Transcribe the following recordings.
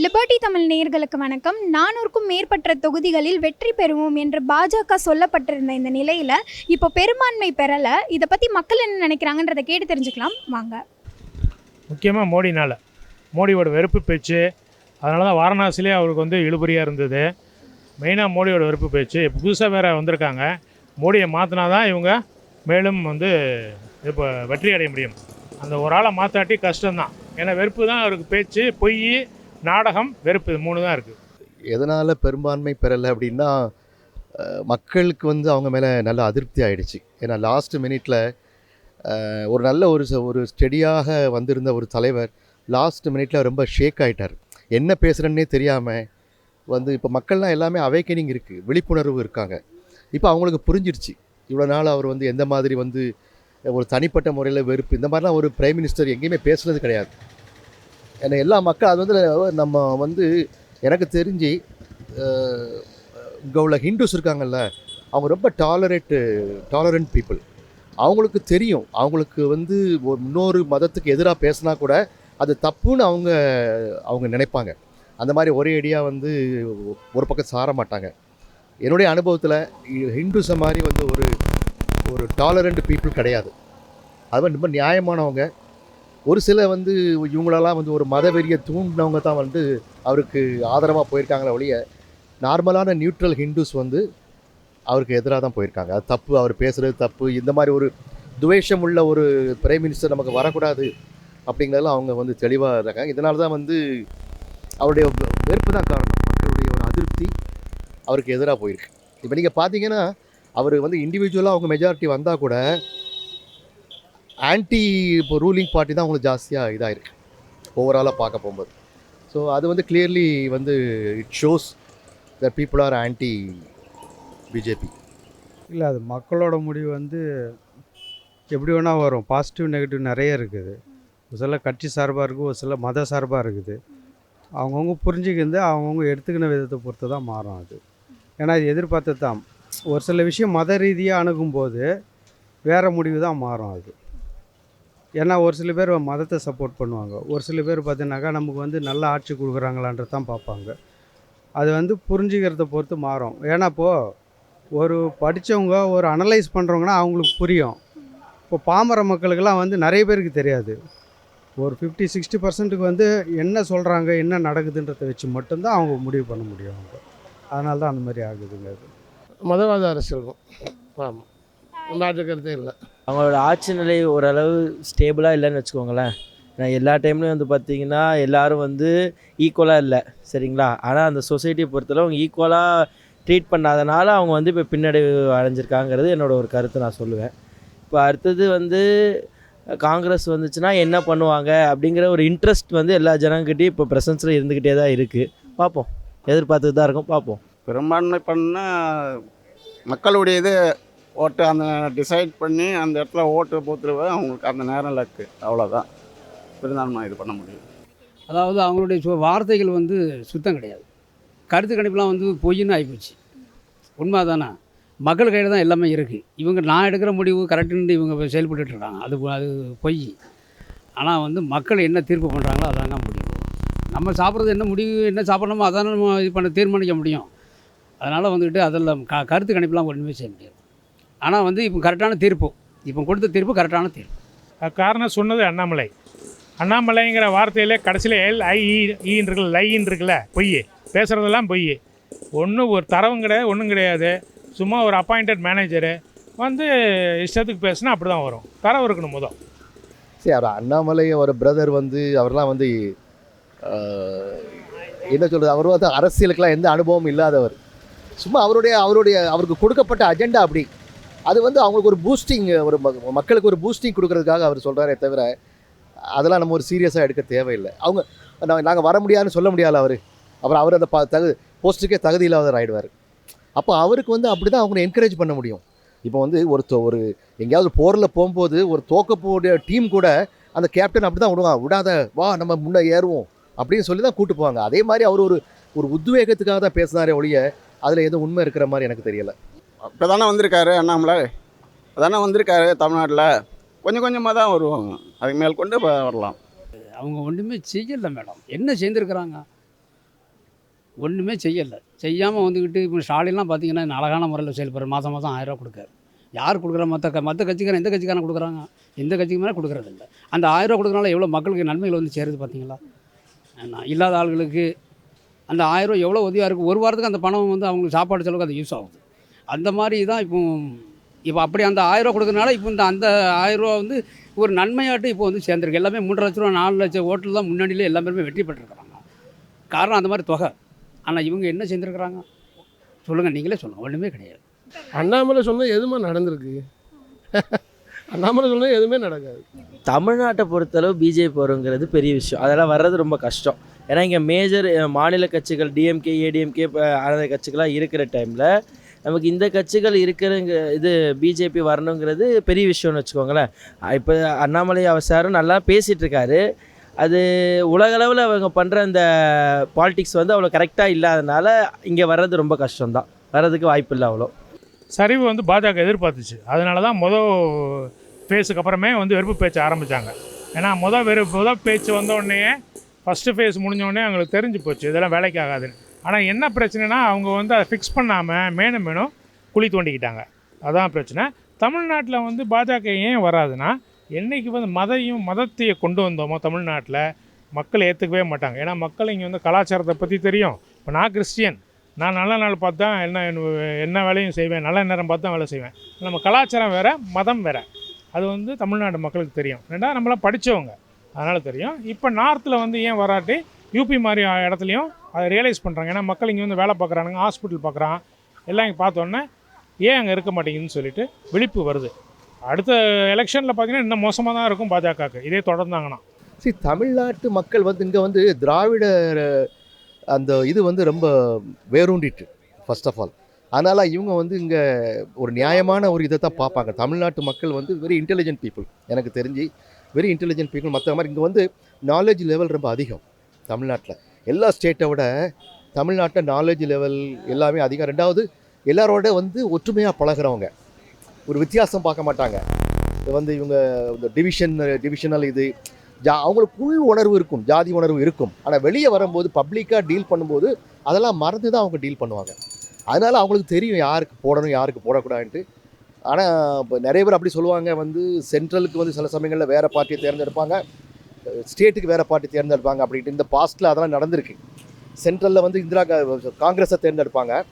Liberty Tamil நேயர்களுக்கு வணக்கம். நானூறுக்கும் மேற்பட்ட தொகுதிகளில் வெற்றி பெறுவோம் என்று பாஜக சொல்லப்பட்டிருந்த இந்த நிலையில் இப்போ பெரும்பான்மை பெறலை. இதை பற்றி மக்கள் என்ன நினைக்கிறாங்கன்றதை கேட்டு தெரிஞ்சுக்கலாம். வாங்க. முக்கியமாக மோடினால். மோடியோட வெறுப்பு பேச்சு அதனால தான் வாரணாசிலே அவருக்கு வந்து இழுபறியாக இருந்தது. மெயினாக மோடியோட வெறுப்பு பேச்சு. புதுசாக வேறு வந்திருக்காங்க. மோடியை மாற்றினா தான் இவங்க மேலும் வந்து இப்போ வெற்றி அடைய முடியும். அந்த ஒரு ஆளை மாற்றாட்டி கஷ்டம்தான். ஏன்னா வெறுப்பு தான் அவருக்கு பேச்சு பொய் நாடகம் வெறுப்பு இது மூணு தான் இருக்குது எதனால் பெரும்பான்மை பெறலை அப்படின்னா மக்களுக்கு வந்து அவங்க மேலே நல்ல அதிருப்தி ஆயிடுச்சு. ஏன்னா லாஸ்ட் மினிட்ல ஒரு நல்ல ஒரு ஒரு ஸ்டெடியாக வந்திருந்த ஒரு தலைவர் லாஸ்ட் மினிட்ல ரொம்ப ஷேக் ஆயிட்டார். என்ன பேசுகிறேன்னே தெரியாமல் வந்து இப்போ மக்கள்லாம் எல்லாமே அவைக்கனிங் இருக்குது விழிப்புணர்வு இருக்காங்க. இப்போ அவங்களுக்கு புரிஞ்சிடுச்சு இவ்வளோ நாள் அவர் வந்து எந்த மாதிரி வந்து ஒரு தனிப்பட்ட முறையில் வெறுப்பு இந்த மாதிரிலாம் ஒரு பிரைம் மினிஸ்டர் எங்கேயுமே பேசுனது கிடையாது. ஏன்னா எல்லா மக்கள் அது வந்து நம்ம வந்து எனக்கு தெரிஞ்சு இங்கே உள்ள ஹிந்துஸ் இருக்காங்கல்ல அவங்க ரொம்ப டாலரேட்டு டாலரண்ட் பீப்புள் அவங்களுக்கு தெரியும். அவங்களுக்கு வந்து ஒரு இன்னொரு மதத்துக்கு எதிராக பேசினா கூட அது தப்புன்னு அவங்க அவங்க நினைப்பாங்க. அந்த மாதிரி ஒரே அடியாக வந்து ஒரு பக்கம் சார மாட்டாங்க. என்னுடைய அனுபவத்தில் ஹிந்துஸை மாதிரி வந்து ஒரு ஒரு டாலரண்ட் பீப்புள் கிடையாது. அது மாதிரி ரொம்ப நியாயமானவங்க. ஒரு சில வந்து இவங்களெல்லாம் வந்து ஒரு மதவெறியை தூண்டினவங்க தான் வந்து அவருக்கு ஆதரவாக போயிருக்காங்களே ஒழிய நார்மலான நியூட்ரல் ஹிந்துஸ் வந்து அவருக்கு எதிராக தான் போயிருக்காங்க. அது தப்பு அவர் பேசுகிறது தப்பு. இந்த மாதிரி ஒரு துவேஷம் உள்ள ஒரு பிரைம் மினிஸ்டர் நமக்கு வரக்கூடாது அப்படிங்கிறதுல அவங்க வந்து தெளிவாக இருக்காங்க. இதனால தான் வந்து அவருடைய வெறுப்பு தான் காரணம். மக்களுடைய ஒரு அதிருப்தி அவருக்கு எதிராக போயிருக்கு. இப்போ நீங்கள் பார்த்தீங்கன்னா அவர் வந்து இண்டிவிஜுவலாக அவங்க மெஜாரிட்டி வந்தால் கூட ஆன்டி இப்போ ரூலிங் பார்ட்டி தான் அவங்களுக்கு ஜாஸ்தியாக இதாயிருக்கு. ஓவராலாக பார்க்க போகும்போது. ஸோ அது வந்து கிளியர்லி வந்து it shows the people are anti BJP இல்லை அது மக்களோட முடிவு வந்து எப்படி வேணால் வரும். பாசிட்டிவ் நெகட்டிவ் நிறைய இருக்குது. ஒரு சில கட்சி சார்பாக இருக்குது ஒரு சில மத சார்பாக இருக்குது. அவங்கவுங்க புரிஞ்சுக்கிறது அவங்கவுங்க எடுத்துக்கின விதத்தை பொறுத்து தான் மாறும் அது. ஏன்னா இது எதிர்பார்த்து தான். ஒரு சில விஷயம் மத ரீதியாக அணுகும்போது வேறு முடிவு தான் மாறும் அது. ஏன்னா ஒரு சில பேர் மதத்தை சப்போர்ட் பண்ணுவாங்க. ஒரு சில பேர் பார்த்தீங்கன்னாக்கா நமக்கு வந்து நல்ல ஆட்சி கொடுக்குறாங்களான்றது தான் பார்ப்பாங்க. அது வந்து புரிஞ்சுக்கிறத பொறுத்து மாறும். ஏன்னா இப்போது ஒரு படித்தவங்க ஒரு அனலைஸ் பண்ணுறவங்கன்னா அவங்களுக்கு புரியும். இப்போ பாமர மக்களுக்கெல்லாம் வந்து நிறைய பேருக்கு தெரியாது. ஒரு ஃபிஃப்டி சிக்ஸ்டி பர்சன்ட்டுக்கு வந்து என்ன சொல்கிறாங்க என்ன நடக்குதுன்றதை வச்சு மட்டும்தான் அவங்க முடிவு பண்ண முடியும் அவங்க. அதனால தான் அந்த மாதிரி ஆகுதுங்க அது. மதவாத அரசியல் ஆமாம் நாட்டுக்கிறதே இல்லை. அவங்களோட ஆட்சி நிலை ஓரளவு ஸ்டேபிளாக இல்லைன்னு வச்சுக்கோங்களேன். நான் எல்லா டைம்லையும் வந்து பார்த்தீங்கன்னா எல்லோரும் வந்து ஈக்குவலாக இல்லை சரிங்களா? ஆனால் அந்த சொசைட்டியை பொறுத்தளவு அவங்க ஈக்குவலாக ட்ரீட் பண்ணாதனால அவங்க வந்து இப்போ பின்னடைவு அடைஞ்சிருக்காங்கிறது என்னோட ஒரு கருத்து நான் சொல்லுவேன். இப்போ அடுத்தது வந்து காங்கிரஸ் வந்துச்சுன்னா என்ன பண்ணுவாங்க? அப்படிங்கிற ஒரு இன்ட்ரெஸ்ட் வந்து எல்லா ஜனங்கிட்டையும் இப்போ ப்ரெசன்ஸில் இருந்துக்கிட்டே தான் இருக்குது பார்ப்போம் எதிர்பார்த்துட்டு தான் இருக்கும். பார்ப்போம் பெரும்பான்மை பண்ணால் மக்களுடைய இது ஓட்டு அந்த டிசைட் பண்ணி அந்த இடத்துல ஓட்டு போத்துருவ அவங்களுக்கு அந்த நேரம் லக்கு அவ்வளோதான் பெரும்பான்மை இது பண்ண முடியும் அதாவது அவங்களுடைய வார்த்தைகள் வந்து சுத்தம் கிடையாது. கருத்து கணிப்புலாம் வந்து பொய்ன்னு ஆகிப்போச்சு உண்மை தானே மக்கள் கையில் தான் எல்லாமே இருக்குது இவங்க நான் எடுக்கிற முடிவு கரெக்டுன்னு இவங்க செயல்பட்டுட்டு இருக்காங்க அது அது பொய். ஆனால் வந்து மக்கள் என்ன தீர்ப்பு பண்ணுறாங்களோ அதாங்க முடிவு நம்ம சாப்பிட்றது என்ன முடிவு என்ன சாப்பிட்றோமோ அதானே நம்ம இது பண்ண தீர்மானிக்க முடியும். அதனால் வந்துக்கிட்டு அதெல்லாம் க கருத்து கணிப்புலாம் ஒன்றுமே செய்ய முடியாது. ஆனால் வந்து இப்போ கரெக்டான தீர்ப்பு. இப்போ கொடுத்த தீர்ப்பு கரெக்டான தீர்ப்பு. காரணம் சொன்னது அண்ணாமலை. அண்ணாமலைங்கிற வார்த்தையிலே கடைசியில் எல் ஐ ஈன்னு இருக்குல்ல லைன்னு இருக்குல்ல பொய் பேசுகிறதெல்லாம் பொய் ஒன்றும் ஒரு தரவும் கிடையாது ஒன்றும் கிடையாது. சும்மா ஒரு அப்பாயிண்டட் மேனேஜரு வந்து இஷ்டத்துக்கு பேசுனா அப்படி தான் வரும். தரவு இருக்கணும் முதல். சரி அவர் அண்ணாமலை அவர் பிரதர் வந்து அவர்லாம் வந்து என்ன சொல்கிறது அவர் வந்து அரசியலுக்கெல்லாம் எந்த அனுபவமும் இல்லாதவர். சும்மா அவருடைய அவருடைய அவருக்கு கொடுக்கப்பட்ட அஜெண்டா அப்படி. அது வந்து அவங்களுக்கு ஒரு பூஸ்டிங் ஒரு மக்களுக்கு ஒரு பூஸ்டிங் கொடுக்கறதுக்காக அவர் சொல்கிறாரே தவிர அதெல்லாம் நம்ம ஒரு சீரியஸாக எடுக்க தேவையில்லை. அவங்க நாங்கள் வர முடியாதுன்னு சொல்ல முடியாது அவர். அப்புறம் அவர் அந்த ப தகு போஸ்ட்டுக்கே தகுதி இல்லாதவர் ஆகிடுவார் அப்போ அவருக்கு வந்து அப்படி தான் அவங்களை என்கரேஜ் பண்ண முடியும். இப்போ வந்து ஒரு ஒரு எங்கேயாவது போரில் போகும்போது ஒரு தோக்கப்போடைய டீம் கூட அந்த கேப்டன் அப்படி தான் விடுவான். விடாத வா நம்ம முன்னே ஏறுவோம். அப்படின்னு சொல்லி தான் கூட்டு போவாங்க. அதே மாதிரி அவர் ஒரு ஒரு உத்வேகத்துக்காக தான் பேசினாரே ஒழிய அதில் எதுவும் உண்மை இருக்கிற மாதிரி எனக்கு தெரியல. இப்போ தானே வந்திருக்காரு அண்ணாமலை? தானே வந்திருக்காரு தமிழ்நாட்டில். கொஞ்சம் கொஞ்சமாக தான் வருவாங்க. அதுக்கு மேல் கொண்டு வரலாம். அவங்க ஒன்றுமே செய்யலை மேடம். என்ன செய்திருக்கிறாங்க? ஒன்றுமே செய்யலை. செய்யாமல் வந்துக்கிட்டு இப்போ ஸ்டாலின்லாம் பார்த்தீங்கன்னா அழகான முறையில் செயல்படுற மாதம் மாதம் ஆயிரம் ரூபா கொடுக்காரு. யார் கொடுக்குற? மற்ற க மற்ற கட்சிக்காரன் எந்த கட்சிக்காரன் கொடுக்குறாங்க? எந்த கட்சிக்கு மேலே கொடுக்குறது இல்லை. அந்த ஆயிரரூவா கொடுக்குறனால எவ்வளோ மக்களுக்கு நன்மைகள் வந்து சேருது பார்த்தீங்களா என்ன, இல்லாத ஆளுகளுக்கு அந்த ஆயிரம் எவ்வளோ உதவியாக இருக்குது ஒரு வாரத்துக்கு அந்த பணம் வந்து அவங்களுக்கு சாப்பாடு செலவுக்கு அது யூஸ் ஆகுது. அந்த மாதிரி தான் இப்போ இப்போ அப்படி அந்த ஆயிரம் ரூபா கொடுக்கறனால இப்போ இந்த அந்த ஆயிரம் ரூபா வந்து ஒரு நன்மையாட்டு இப்போ வந்து சேர்ந்துருக்கு. எல்லாமே மூன்றரை லட்ச ரூபா நாலு லட்சம் ஓட்டில் தான் முன்னாடியிலே எல்லா பேருமே வெற்றி பெற்றிருக்கிறாங்க. காரணம் அந்த மாதிரி தொகை. ஆனால் இவங்க என்ன செஞ்சுருக்கிறாங்க? சொல்லுங்கள் நீங்களே சொல்லுங்கள் ஒன்றுமே கிடையாது. அண்ணாமலை சொன்னது எதுவுமே நடந்திருக்கு. அண்ணாமலை சொன்னது எதுவுமே நடக்காது. தமிழ்நாட்டை பொறுத்தளவு பிஜேபி வருங்கிறது பெரிய விஷயம். அதெல்லாம் வர்றது ரொம்ப கஷ்டம். ஏன்னா இங்கே மேஜர் மாநில கட்சிகள் டிஎம்கே ஏடிஎம்கே அந்த கட்சிகளாக இருக்கிற டைமில் நமக்கு இந்த கட்சிகள் இருக்கிறங்க இது பிஜேபி வரணுங்கிறது பெரிய விஷயம்னு வச்சுக்கோங்களேன். இப்போ அண்ணாமலை அவர் சாரும் நல்லா பேசிகிட்டு இருக்காரு அது உலகளவில் அவங்க பண்ணுற அந்த பாலிடிக்ஸ் வந்து அவ்வளோ கரெக்டாக இல்லாதனால இங்கே வர்றது ரொம்ப கஷ்டம்தான். வர்றதுக்கு வாய்ப்பு இல்லை அவ்வளோ சரிவு வந்து பாஜக எதிர்பார்த்துச்சு. அதனால தான் மொதல் ஃபேஸுக்கு அப்புறமே வந்து வெறுப்பு பேச்சு ஆரம்பித்தாங்க ஏன்னா மொதல் வெறுப்பு முதல் பேச்சு வந்த உடனே ஃபஸ்ட்டு ஃபேஸ் முடிஞ்ச உடனே அவங்களுக்கு தெரிஞ்சு போச்சு இதெல்லாம் வேலைக்கு ஆகாதுன்னு ஆனால் என்ன பிரச்சனைனா அவங்க வந்து அதை ஃபிக்ஸ் பண்ணாமல் மேனும் மேனும் குழி தோண்டிக்கிட்டாங்க. அதான் பிரச்சனை. தமிழ்நாட்டில் வந்து பாஜக ஏன் வராதுன்னா என்றைக்கு வந்து மதையும் மதத்தையை கொண்டு வந்தோமோ தமிழ்நாட்டில் மக்கள் ஏற்றுக்கவே மாட்டாங்க. ஏன்னா மக்கள் இங்கே வந்து கலாச்சாரத்தை பற்றி தெரியும். இப்போ நான் கிறிஸ்டியன். நான் நல்ல நாள் பார்த்து தான் என்ன என்ன வேலையும் செய்வேன். நல்ல நேரம் பார்த்து தான் வேலை செய்வேன். நம்ம கலாச்சாரம் வேறு மதம் வேறு. அது வந்து தமிழ்நாடு மக்களுக்கு தெரியும். ரெண்டாவது நம்மளாம் படித்தவங்க அதனால் தெரியும். இப்போ நார்த்தில் வந்து ஏன் வராட்டி யூபி மாதிரி இடத்துலையும் அதை ரியலைஸ் பண்ணுறாங்க ஏன்னா மக்கள் இங்கே வந்து வேலை பார்க்குறானுங்க ஹாஸ்பிட்டல் பார்க்குறான். எல்லாம் இங்கே பார்த்தோன்னே ஏன் அங்கே இருக்க மாட்டேங்குதுன்னு சொல்லிட்டு விழிப்பு வருது. அடுத்த எலெக்ஷனில் பார்த்தீங்கன்னா இன்னும் மோசமாக தான் இருக்கும் பாஜகவுக்கு இதே தொடர்ந்தாங்கன்னா. சரி தமிழ்நாட்டு மக்கள் வந்து இங்கே வந்து திராவிட அந்த இது வந்து ரொம்ப வேரூண்டிட்டு ஃபர்ஸ்ட் ஆஃப் ஆல் அதனால் இவங்க வந்து இங்கே ஒரு நியாயமான ஒரு இதை தான் பார்ப்பாங்க. தமிழ்நாட்டு மக்கள் வந்து வெரி இன்டெலிஜென்ட் பீப்புள் எனக்கு தெரிஞ்சு. வெரி இன்டெலிஜென்ட் பீப்புள் மற்ற மாதிரி இங்கே வந்து நாலேஜ் லெவல் ரொம்ப அதிகம் தமிழ்நாட்டில். எல்லா ஸ்டேட்டை விட தமிழ்நாட்டில் நாலேஜ் லெவல் எல்லாமே அதிகம். ரெண்டாவது எல்லாரோட வந்து ஒற்றுமையாக பழகுறவங்க. ஒரு வித்தியாசம் பார்க்க மாட்டாங்க. வந்து இவங்க இந்த டிவிஷன் டிவிஷனல் இது. ஜா அவங்களுக்கு உள் உணர்வு இருக்கும் ஜாதி உணர்வு இருக்கும். ஆனால் வெளியே வரும்போது பப்ளிக்காக டீல் பண்ணும்போது அதெல்லாம் மறந்து தான் அவங்க டீல் பண்ணுவாங்க. அதனால் அவங்களுக்கு தெரியும் யாருக்கு போடணும் யாருக்கு போடக்கூடாதுன்ட்டு. ஆனால் இப்போ நிறைய பேர் அப்படி சொல்லுவாங்க. வந்து சென்ட்ரலுக்கு வந்து சில சமயங்களில் வேறு பார்ட்டியை தேர்ந்தெடுப்பாங்க. ஸ்டேட்டுக்கு வேறு பார்ட்டி தேர்ந்தெடுப்பாங்க அப்படின்ட்டு இந்த பாஸ்ட்டில் அதெல்லாம் நடந்திருக்கு. சென்ட்ரலில் வந்து இந்திரா கா- காங்கிரஸை தேர்ந்தெடுப்பாங்க.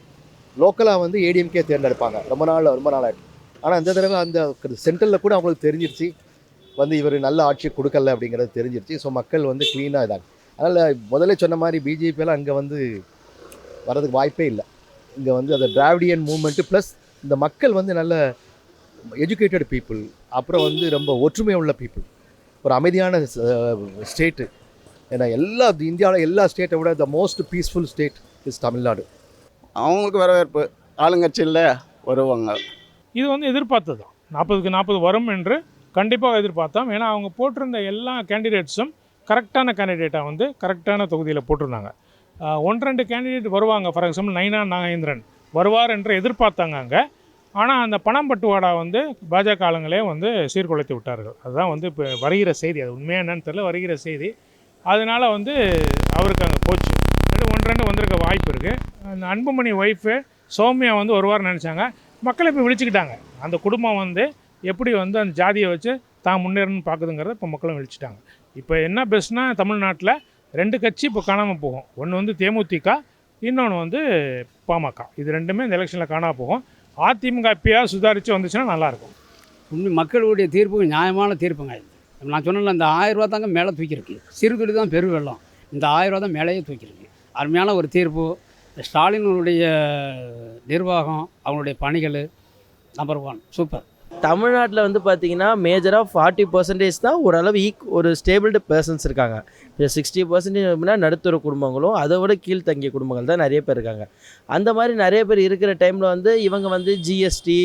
லோக்கலாக வந்து ஏடிஎம்கே தேர்ந்தெடுப்பாங்க. ரொம்ப நாள் ரொம்ப நாள் ஆகிடும் ஆனால் இந்த தடவை அந்த சென்ட்ரலில் கூட அவங்களுக்கு தெரிஞ்சிருச்சு. வந்து இவர் நல்ல ஆட்சி கொடுக்கல அப்படிங்கிறது தெரிஞ்சிருச்சு. ஸோ மக்கள் வந்து க்ளீனாக இதாங்க. அதனால் முதல்ல சொன்ன மாதிரி பிஜேபியெல்லாம் அங்கே வந்து வர்றதுக்கு வாய்ப்பே இல்லை. இங்கே வந்து அந்த டிராவிடியன் மூமெண்ட்டு ப்ளஸ் இந்த மக்கள் வந்து நல்ல எஜுகேட்டட் பீப்புள் அப்புறம் வந்து ரொம்ப ஒற்றுமை உள்ள பீப்புள் ஒரு அமைதியான ஸ்டேட்டு. ஏன்னா எல்லா இந்தியாவில் எல்லா ஸ்டேட்டை விட the most peaceful state is Tamil Nadu. அவங்களுக்கு வரவேற்பு. ஆளுங்கட்சியில் வருவாங்க. இது வந்து எதிர்பார்த்தது. தான் நாற்பதுக்கு நாற்பது வரும் என்று கண்டிப்பாக எதிர்பார்த்தோம். ஏன்னா அவங்க போட்டிருந்த எல்லா கேண்டிடேட்ஸும் கரெக்டான கேண்டிடேட்டாக வந்து கரெக்டான தொகுதியில் போட்டிருந்தாங்க. ஒன்று ரெண்டு கேண்டிடேட் வருவாங்க. ஃபார் எக்ஸாம்பிள் நைனா நாகேந்திரன் வருவார் என்று எதிர்பார்த்தாங்க அங்கே. ஆனால் அந்த பணம் பட்டுவாடா வந்து பாஜக ஆளுங்களே வந்து சீர்குலைத்து விட்டார்கள். அதுதான் வந்து இப்போ வருகிற செய்தி. அது உண்மையாக என்னன்னு தெரியல வருகிற செய்தி. அதனால வந்து அவருக்கு அங்கே போச்சு. ரெண்டு ஒன்று ரெண்டு வந்திருக்க வாய்ப்பு இருக்குது அந்த அன்புமணி ஒய்ஃபு சௌமியா வந்து ஒரு வாரம் நினச்சாங்க. மக்களை இப்போ விழிச்சுக்கிட்டாங்க. அந்த குடும்பம் வந்து எப்படி வந்து அந்த ஜாதியை வச்சு தான் முன்னேறணும்னு பார்க்குதுங்கிறத இப்போ மக்களும் விழிச்சிட்டாங்க. இப்போ என்ன பெஸ்ட்னா தமிழ்நாட்டில் ரெண்டு கட்சி இப்போ காணாமல் போகும். ஒன்று வந்து தேமுதிக இன்னொன்று வந்து பாமக. இது ரெண்டுமே இந்த எலெக்ஷனில் காணாம போகும். அதிமுக எப்பயாவது சுதாரித்து வந்துச்சுன்னா நல்லாயிருக்கும். உண்மை மக்களுடைய தீர்ப்பு நியாயமான தீர்ப்புங்க நான் சொன்னல இந்த ஆயிரம் ரூபா தாங்க மேலே தூக்கியிருக்கு. சிறு துளி தான் பெரு வெள்ளம். இந்த ஆயிரம் ரூபா தான் மேலேயே தூக்கியிருக்கு. அருமையான ஒரு தீர்ப்பு. ஸ்டாலினுடைய நிர்வாகம் அவங்களுடைய பணிகள் நம்பர் ஒன் சூப்பர். தமிழ்நாட்டில் வந்து பார்த்தீங்கன்னா மேஜராக ஃபார்ட்டி பர்சன்டேஜ் தான் ஓரளவு ஈக் ஒரு ஸ்டேபிள்டு பர்சன்ஸ் இருக்காங்க. இப்போ சிக்ஸ்டி பர்சன்டேஜ் அப்படின்னா நடுத்தர குடும்பங்களும் அதை விட கீழ்த்தங்கிய குடும்பங்கள் தான் நிறைய பேர் இருக்காங்க. அந்த மாதிரி நிறைய பேர் இருக்கிற டைமில் வந்து இவங்க வந்து ஜிஎஸ்டி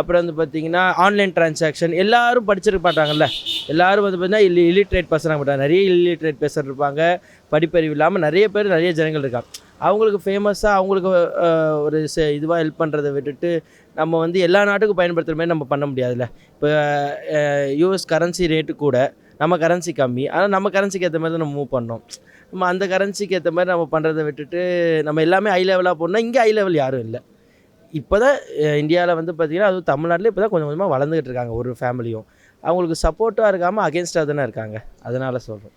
அப்புறம் வந்து பார்த்தீங்கன்னா ஆன்லைன் டிரான்சாக்ஷன் எல்லாரும் படிச்சிருக்க மாட்டாங்கல்ல. எல்லாரும் வந்து பார்த்தீங்கன்னா இல்லி இல்லிட்ரேட் பர்சனாக மாட்டாங்க நிறைய இல்லிட்ரேட் பர்சன் இருப்பாங்க. படிப்பறிவு இல்லாமல் நிறைய பேர் நிறைய ஜனங்கள் இருக்காங்க. அவங்களுக்கு ஃபேமஸாக அவங்களுக்கு ஒரு ஒரு இதுவாக ஹெல்ப் பண்ணுறதை விட்டுட்டு நம்ம வந்து எல்லா நாட்டுக்கும் பயன்படுத்துகிற மாதிரி நம்ம பண்ண முடியாதுல்ல. இப்போ யூஎஸ் கரன்சி ரேட்டு கூட நம்ம கரன்சி கம்மி. ஆனால் நம்ம கரன்சிக்கு ஏற்ற மாதிரி தான் நம்ம மூவ் பண்ணோம். நம்ம அந்த கரன்சிக்கு ஏற்ற மாதிரி நம்ம பண்ணுறதை விட்டுட்டு நம்ம எல்லாமே ஹை லெவலாக போனால் இங்கே ஹை லெவல் யாரும் இல்லை. இப்போ தான் இந்தியாவில் வந்து பார்த்திங்கன்னா அதுவும் தமிழ்நாட்டில் இப்போ தான் கொஞ்சம் கொஞ்சமாக வளர்ந்துக்கிட்டு இருக்காங்க ஒரு ஃபேமிலியும் அவங்களுக்கு சப்போர்ட்டாக இருக்காமல் அகேன்ஸ்டாக தானே இருக்காங்க. அதனால் சொல்கிறோம்